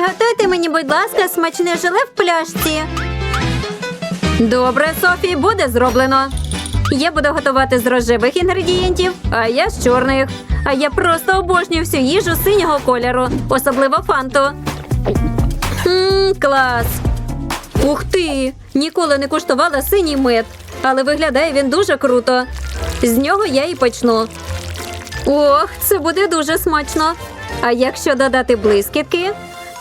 Приготуйте мені, будь ласка, смачне желе в пляшці. Добре, Софі, буде зроблено. Я буду готувати з рожевих інгредієнтів, а я з чорних. А я просто обожнюю всю їжу синього кольору, особливо фанту. Ммм, клас. Ух ти! Ніколи не куштувала синій мед, але виглядає він дуже круто. З нього я і почну. Ох, це буде дуже смачно. А якщо додати блискітки,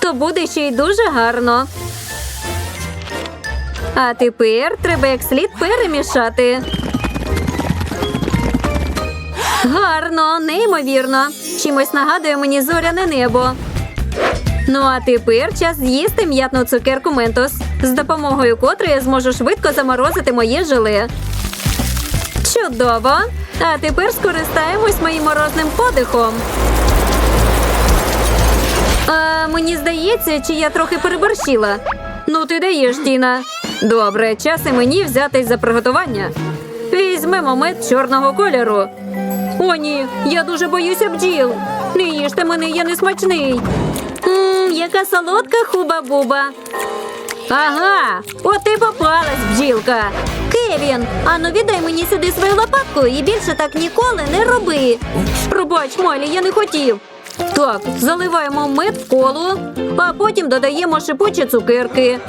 то буде ще й дуже гарно. А тепер треба як слід перемішати. Гарно, неймовірно. Чимось нагадує мені зоряне небо. Ну а тепер час з'їсти м'ятну цукерку Ментос, з допомогою котрої я зможу швидко заморозити моє желе. Чудово! А тепер скористаємось моїм морозним подихом. А, мені здається, чи я трохи переборщила. Ну, ти даєш, Тіна. Добре, час і мені взятись за приготування. Візьмемо мед чорного кольору. О, ні, я дуже боюся бджіл. Не їжте мене, я не смачний. Ммм, яка солодка хуба-буба. Ага, от ти попалась, бджілка. Кевін, ану віддай мені сюди свою лопатку і більше так ніколи не роби. Пробач, Малі, я не хотів. Так, заливаємо мед в коло, а потім додаємо шипучі цукерки.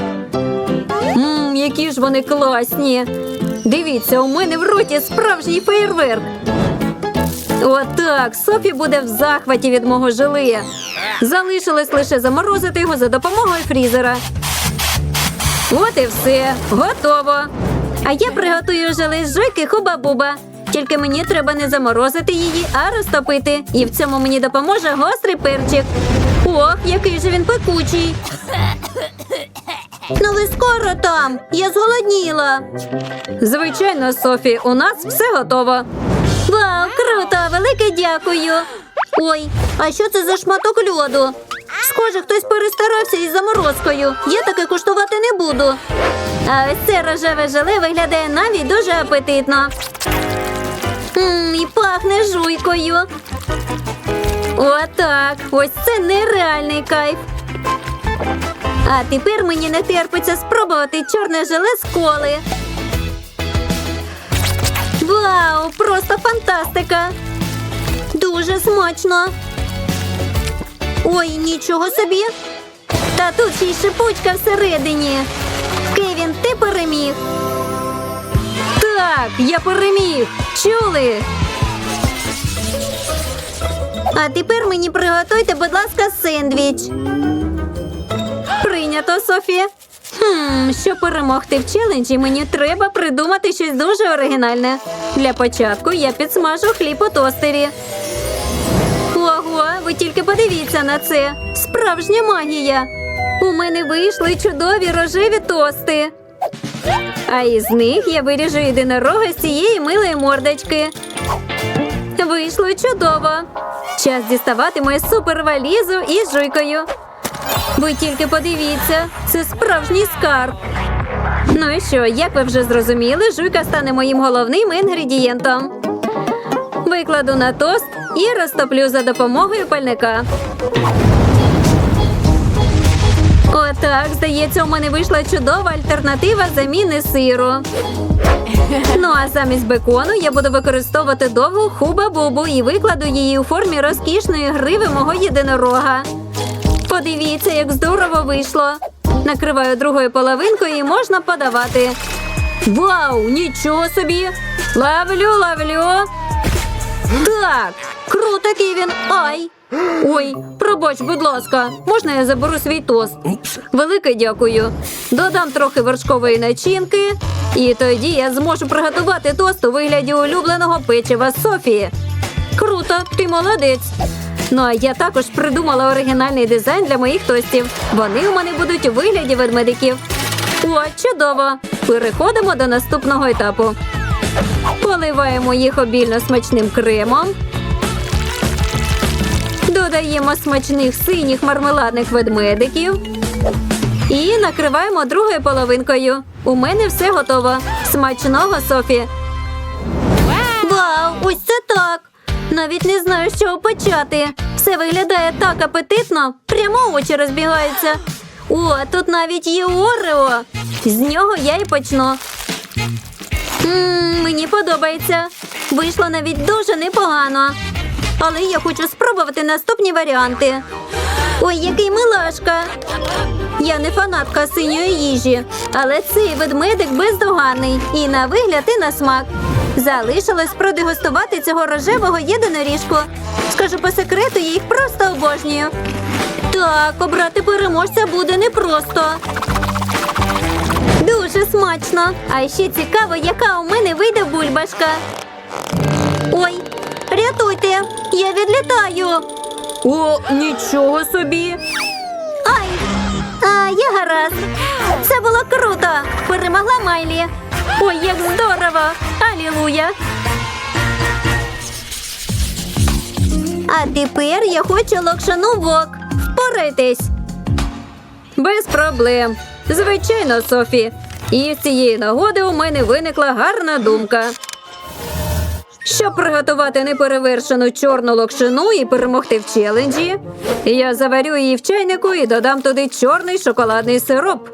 Ммм, які ж вони класні. Дивіться, у мене в роті справжній феєрверк. Отак, Софі буде в захваті від мого желе. Залишилось лише заморозити його за допомогою фрізера. От і все, готово. А я приготую желе з жуйки хуба-буба. Тільки мені треба не заморозити її, а розтопити. І в цьому мені допоможе гострий перчик. Ох, який же він пекучий. Ну ви скоро там. Я зголодніла. Звичайно, Софі, у нас все готово. Вау, круто! Велике дякую. Ой, а що це за шматок льоду? Схоже, хтось перестарався із заморозкою. Я таке куштувати не буду. А ось це рожеве желе виглядає навіть дуже апетитно. Мм, і пахне жуйкою. Отак. Ось це нереальний кайф. А тепер мені не терпиться спробувати чорне желе з коли. Вау, просто фантастика! Дуже смачно. Ой, нічого собі. Та тут ще й шипучка всередині. Кевін, ти переміг. Так, я переміг. Чули? А тепер мені приготуйте, будь ласка, сендвіч. Прийнято, Софі. Хм, щоб перемогти в челенджі, мені треба придумати щось дуже оригінальне. Для початку я підсмажу хліб у тостері. Ого, ви тільки подивіться на це. Справжня магія. У мене вийшли чудові рожеві тости. А із них я виріжу єдинорога з цієї милої мордочки. Вийшло чудово. Час діставати мою супервалізу із жуйкою. Ви тільки подивіться, це справжній скарб. Ну і що, як ви вже зрозуміли, жуйка стане моїм головним інгредієнтом. Викладу на тост і розтоплю за допомогою пальника. Отак, здається, у мене вийшла чудова альтернатива заміни сиру. Ну а замість бекону я буду використовувати довгу хуба-бубу і викладу її у формі розкішної гриви мого єдинорога. Подивіться, як здорово вийшло. Накриваю другою половинкою і можна подавати. Вау, нічого собі! Ловлю, ловлю. Так, круто, Кевін. Ай. Ой, пробач, будь ласка, можна я заберу свій тост? Велике дякую. Додам трохи вершкової начинки, і тоді я зможу приготувати тост у вигляді улюбленого печива Софії. Круто, ти молодець. Ну а я також придумала оригінальний дизайн для моїх тостів. Вони у мене будуть у вигляді ведмедиків. О, чудово! Переходимо до наступного етапу. Поливаємо їх обільно смачним кремом. Додаємо смачних синіх мармеладних ведмедиків. І накриваємо другою половинкою. У мене все готово. Смачного Софі. Вау, ось це так. Навіть не знаю, з чого почати. Все виглядає так апетитно. Прямо очі розбігаються. О, тут навіть є Орео. З нього я і почну. Мм, мені подобається. Вийшло навіть дуже непогано. Але я хочу спробувати наступні варіанти. Ой, який милашка. Я не фанатка синьої їжі, але цей ведмедик бездоганний і на вигляд, і на смак. Залишилось продегустувати цього рожевого єдиноріжку. Скажу по секрету, я їх просто обожнюю. Так, обрати переможця буде непросто. Дуже смачно. А ще цікаво, яка у мене вийде бульбашка. Ой, рятуйте, я відлітаю. О, нічого собі. Ай! А, я гаразд. Це було круто. Перемогла Майлі. Ой, як здорово! Алілуя! А тепер я хочу локшану вок. Впорайтесь. Без проблем. Звичайно, Софі. І з цієї нагоди у мене виникла гарна думка. Щоб приготувати неперевершену чорну локшину і перемогти в челенджі, я заварю її в чайнику і додам туди чорний шоколадний сироп.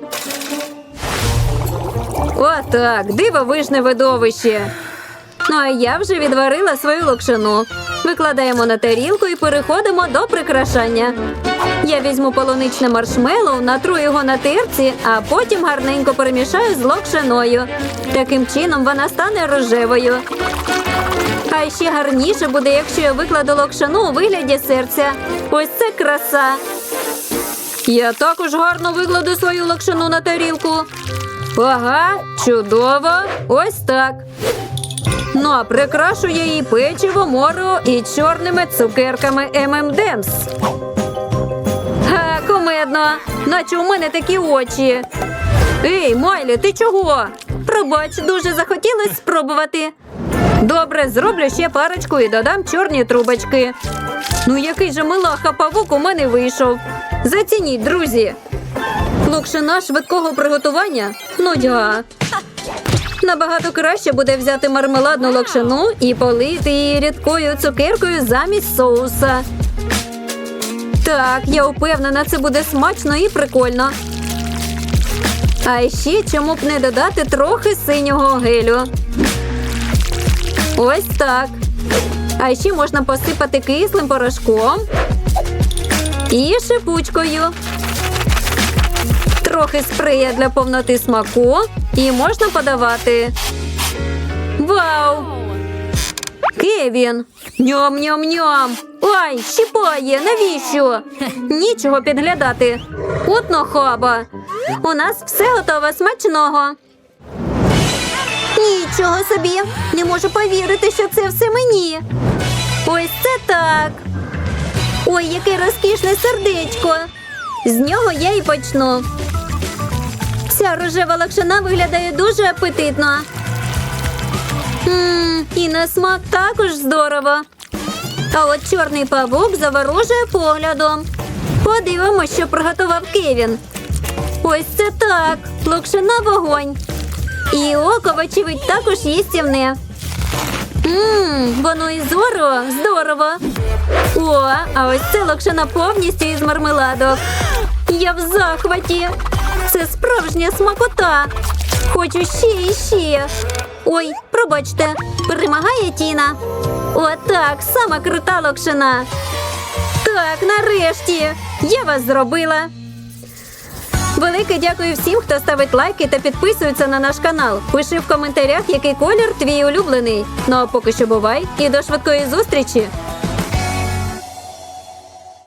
Отак, дивовижне видовище. Ну а я вже відварила свою локшину. Викладаємо на тарілку і переходимо до прикрашання. Я візьму полуничне маршмеллоу, натру його на терці, а потім гарненько перемішаю з локшиною. Таким чином вона стане рожевою. А ще гарніше буде, якщо я викладу локшину у вигляді серця. Ось це краса. Я також гарно викладу свою локшину на тарілку. Ага, чудово. Ось так. Ну а прикрашу я її печиво, моро і чорними цукерками ММДемс. Кумедно, наче у мене такі очі. Ей, Майлі, ти чого? Пробач, дуже захотілося спробувати. Добре, зроблю ще парочку і додам чорні трубочки. Ну, який же милаха павук у мене вийшов. Зацініть, друзі. Локшина швидкого приготування нудьга. Набагато краще буде взяти мармеладну локшину і полити її рідкою цукеркою замість соуса. Так, я впевнена, це буде смачно і прикольно. А ще чому б не додати трохи синього гелю. Ось так. А ще можна посипати кислим порошком і шипучкою. Трохи спрея для повноти смаку і можна подавати. Вау! Кевін! Ням-ням-ням! Ай, щіпає, навіщо? Нічого підглядати. От нахаба. У нас все готово смачного. Нічого собі. Не можу повірити, що це все мені. Ось це так. Ой, яке розкішне сердечко. З нього я і почну. Ця рожева лакшина виглядає дуже апетитно. Ммм, і на смак також здорово. А от чорний павук заворожує поглядом. Подивимось, що приготував Кевін. Ось це так. Локшина вогонь. І око, вочевидь, також їстівне. Ммм, воно і зоро, здорово. О, а ось це локшина повністю із мармеладок. Я в захваті. Це справжня смакота. Хочу ще і ще. Ой, пробачте, перемагає Тіна. Отак, сама крута локшина. Так, нарешті. Я вас зробила. Велике дякую всім, хто ставить лайки та підписується на наш канал. Пиши в коментарях, який колір твій улюблений. Ну а поки що бувай і до швидкої зустрічі.